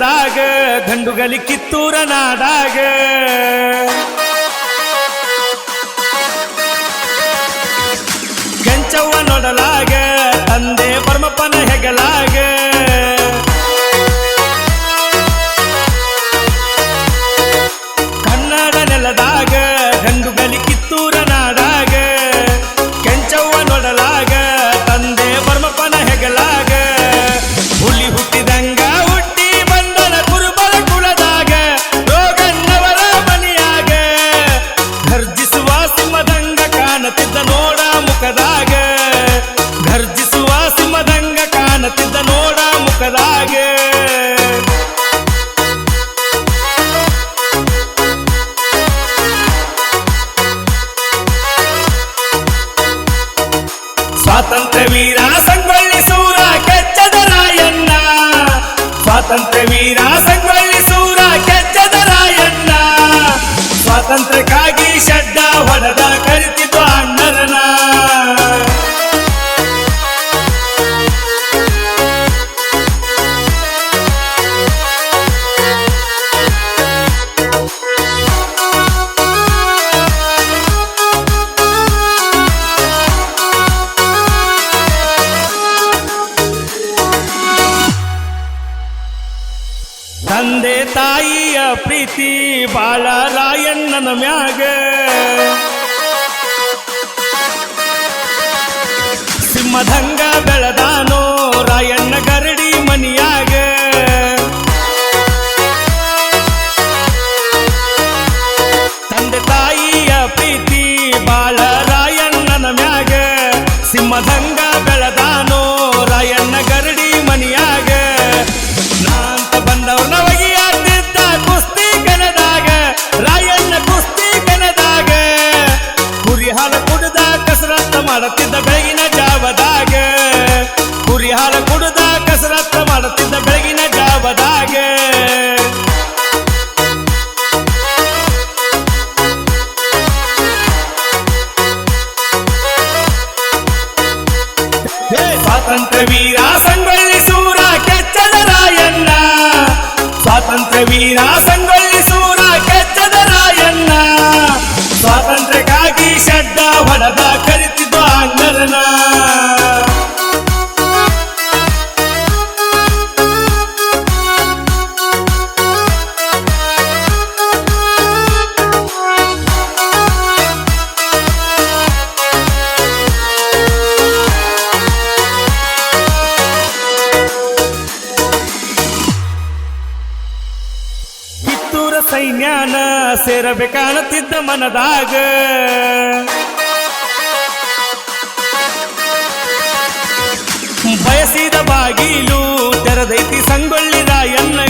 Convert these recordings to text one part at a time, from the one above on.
ದುರ್ಗದಾಗ ಗಂಡುಗಲಿ ಕಿತ್ತೂರ ನಾಡಾಗ. ಗಂಚವ್ವ ನೋಡಲಾಗ ಶಡ್ಡ ಹೊಡೆದ ಕರಿತ ತಂದೆ ತಾಯಿಯ ಪ್ರೀತಿ ಬಾಲರಾಯಣ್ಣನ ಮ್ಯಾಗ. ಸಿಂಹದಂಗ ಬೆಳದಾನೋ ರಾಯಣ್ಣ ಗರಡಿ ಮನದಾಗ. ಬಯಸಿದ ಬಾಗಿಲು ತೆರೆದೈತಿ ಸಂಗೊಳ್ಳಿ ರಾಯಣ್ಣ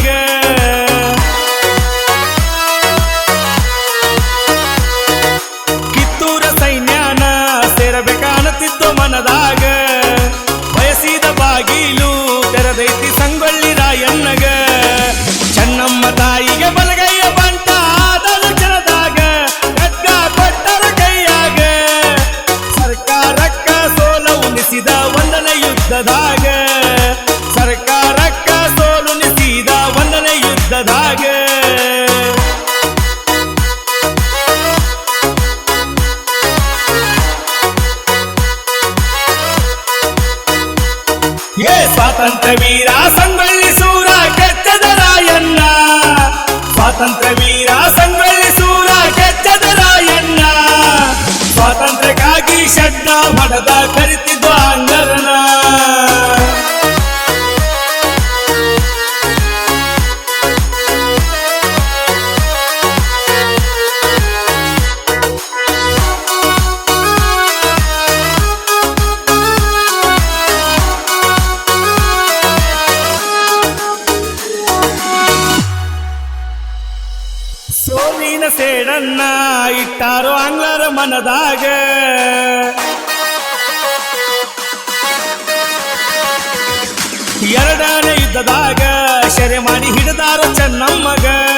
ಏ ಸ್ವಾತಂತ್ರ್ಯ ವೀರ, ಸಂಗೊಳ್ಳಿ ಸೂರ, ಕೆಚ್ಚದ ರಾಯಣ್ಣ. ಸ್ವಾತಂತ್ರ್ಯ ವೀರ, ಸಂಗೊಳ್ಳಿ ಸೂರ, ಕೆಚ್ಚದ ರಾಯಣ್ಣ. ಸ್ವಾತಂತ್ರ್ಯಕ್ಕಾಗಿ ಶಡ್ಡ ಹೊಡೆದ ಕರಿತಿದ್ದ ಅಂಗರನ ಇಟ್ಟಾರು ಇಟ್ಟಾರೋ ಆಂಗ್ಲರ ಮನದಾಗೆ. ಎರಡನೇ ಇದ್ದದಾಗ ಶೆರೆ ಮಾಡಿ ಹಿಡಿದಾರ ಚೆನ್ನಮ್ಮಗ.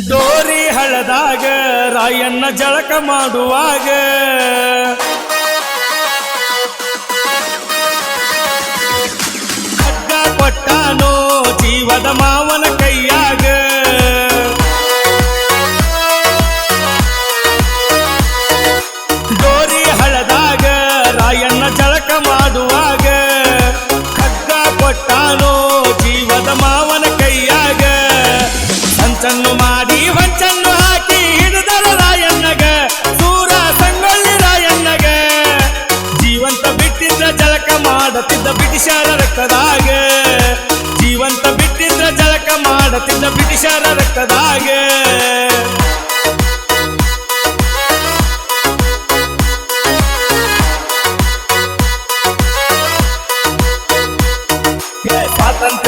ಡೋರಿ ಹಳದಾಗ ರಾಯಣ್ಣ ಜಳಕ ಮಾಡುವಾಗ. ಕೊಟ್ಟಾನೋ ಜೀವದ ಮಾವನ ಕೈಯಾಗ.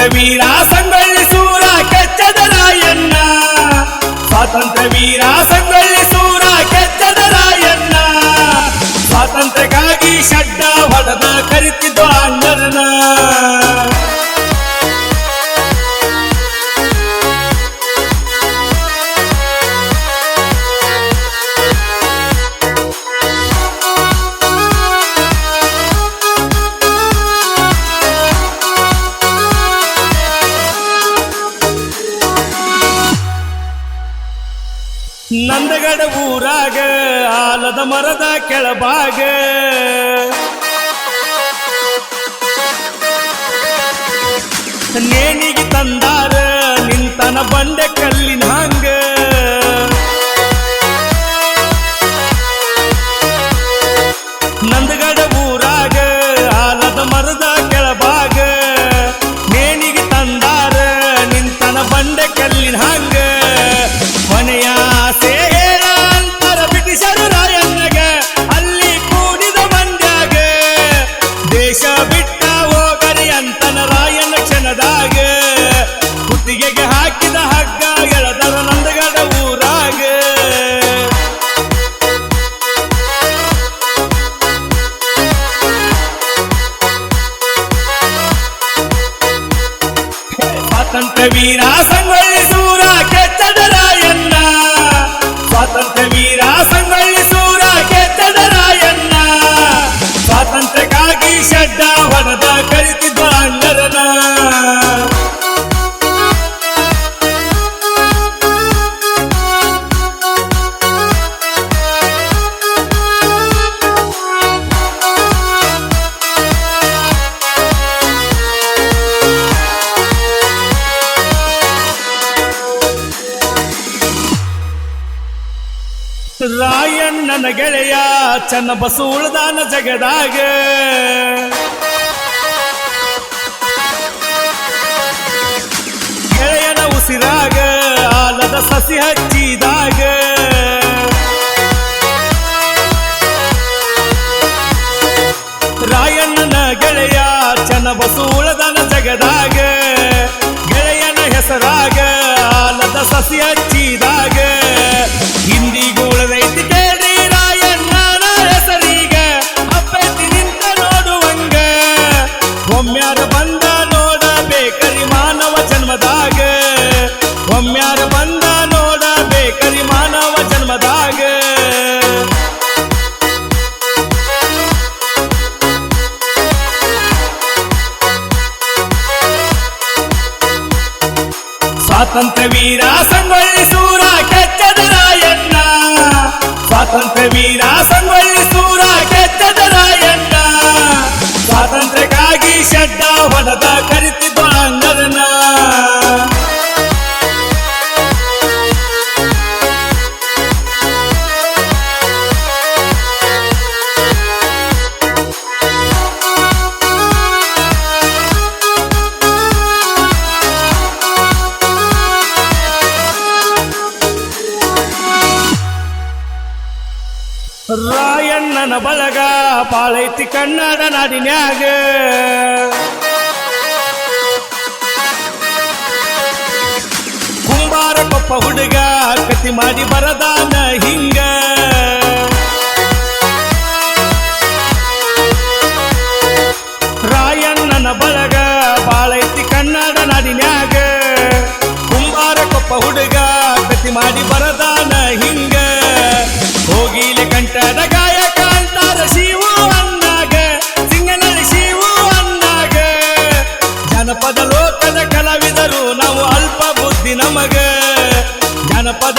ಸ್ವಾತಂತ್ರ್ಯ ವೀರ ಸಂಗೊಳ್ಳಿ ಸೂರ ಕೆಚ್ಚದ ರಾಯಣ್ಣ ಸ್ವಾತಂತ್ರ್ಯ ವೀರ ಸಂಗೊಳ್ಳಿ ಸೂರ ಕೆಚ್ಚದ ರಾಯಣ್ಣ ಸ್ವಾತಂತ್ರ್ಯಕ್ಕಾಗಿ ಶಡ್ಡ ಹೊಡೆದ ಕರಿತಿದ್ದ ಅಣ್ಣರನ ನಂದಗಡ ಊರಾಗ ಆಲದ ಮರದ ಕೆಳಭಾಗ. ನೇಣಿಗೆ ತಂದಾರ ನಿಂತನ ಬಂಡೆ ಕಲ್ಲಿನ ಸ್ವಾತಂತ್ರ್ಯ ವೀರ ರಾಯಣ್ಣನ ಗೆಳೆಯ, ಚನ್ನ ಬಸು ಉಳ್ದಾನ ಜಗದಾಗ. ಗೆಳೆಯನ ಉಸಿರಾಗ, ಆಲದ ಸಸಿ ಹಚ್ಚಿದಾಗ. ರಾಯಣ್ಣನ ಗೆಳೆಯ, ಚನ್ನ ಬಸು ಉಳ್ದಾನ ಜಗದಾಗ. ಗೆಳೆಯನ ಹೆಸರಾಗ, ಆಲದ ಸಸಿ ವೀರ ಸಂಗೊಳ್ಳಿ ಸೂರ ಕೆಚ್ಚದ ರಾಯಣ್ಣ ಸ್ವಾತಂತ್ರ್ಯ ವೀರ ಸಂಗೊಳ್ಳಿ ರಾಯಣ್ಣನ ಬಳಗ ಪಾಳೈತಿ ಕನ್ನಡ ನಾಡಿನ್ಯಾಗ. ಕುಂಬಾರ ಕೊಪ್ಪ ಹುಡುಗ ಕತಿ ಮಾಡಿ ಬರದಾನ ಹಿಂಗ. ರಾಯಣ್ಣನ ಬಳಗ ಬಾಳೈತಿ ಕನ್ನಡ ನಾಡಿನ್ಯಾಗ. ಕುಂಬಾರ ಕೊಪ್ಪ ಹುಡುಗ ಕತಿ ಮಾಡಿ ಬರದಾನ ಹಿಂಗ. ಹೋಗಿಲೆ ಕಂಠದ ಗಾಯಕ ಅಂತಾರ ಶಿವು ಅಂದಾಗ ಸಿಂಗನಳಿ ಶಿವು ಅಂದಾಗ. ಜನಪದ ಲೋಕದ ಕಲಾವಿದರು, ನಾವು ಅಲ್ಪ ಬುದ್ಧಿ ನಮಗ. ಜನಪದ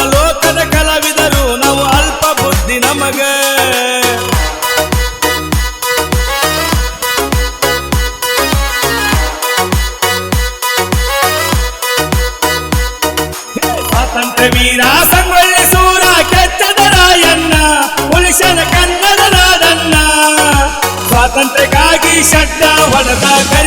ಶಡ್ಡ